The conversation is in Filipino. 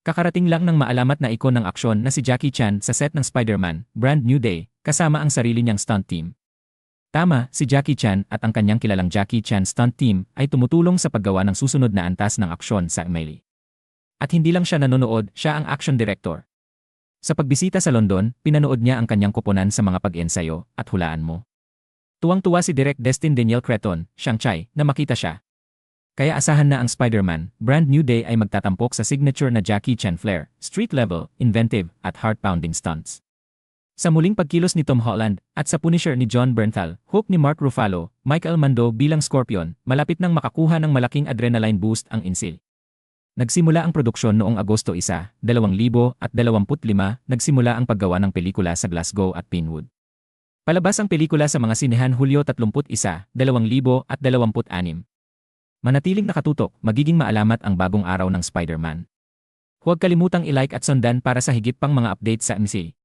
Kakarating lang ng maalamat na ikon ng aksyon na si Jackie Chan sa set ng Spider-Man, Brand New Day, kasama ang sarili niyang stunt team. Tama, si Jackie Chan at ang kanyang kilalang Jackie Chan stunt team ay tumutulong sa paggawa ng susunod na antas ng aksyon sa Emily. At hindi lang siya nanonood, siya ang action director. Sa pagbisita sa London, pinanood niya ang kanyang kuponan sa mga pag-ensayo at hulaan mo. Tuwang-tuwa si Direk Destin Daniel Creton, Shang Chai, na makita siya. Kaya asahan na ang Spider-Man, Brand New Day ay magtatampok sa signature na Jackie Chan flair, street level, inventive, at heart-pounding stunts. Sa muling pagkilos ni Tom Holland at sa Punisher ni John Bernthal, hook ni Mark Ruffalo, Michael Mando bilang Scorpion, malapit nang makakuha ng malaking adrenaline boost ang insil. Nagsimula ang produksyon noong Agosto 1, 2025, nagsimula ang paggawa ng pelikula sa Glasgow at Pinewood. Palabas ang pelikula sa mga sinehan Hulyo 31, 2026. Manatiling nakatutok, magiging maalamat ang bagong araw ng Spider-Man. Huwag kalimutang i-like at sundan para sa higit pang mga updates sa MC.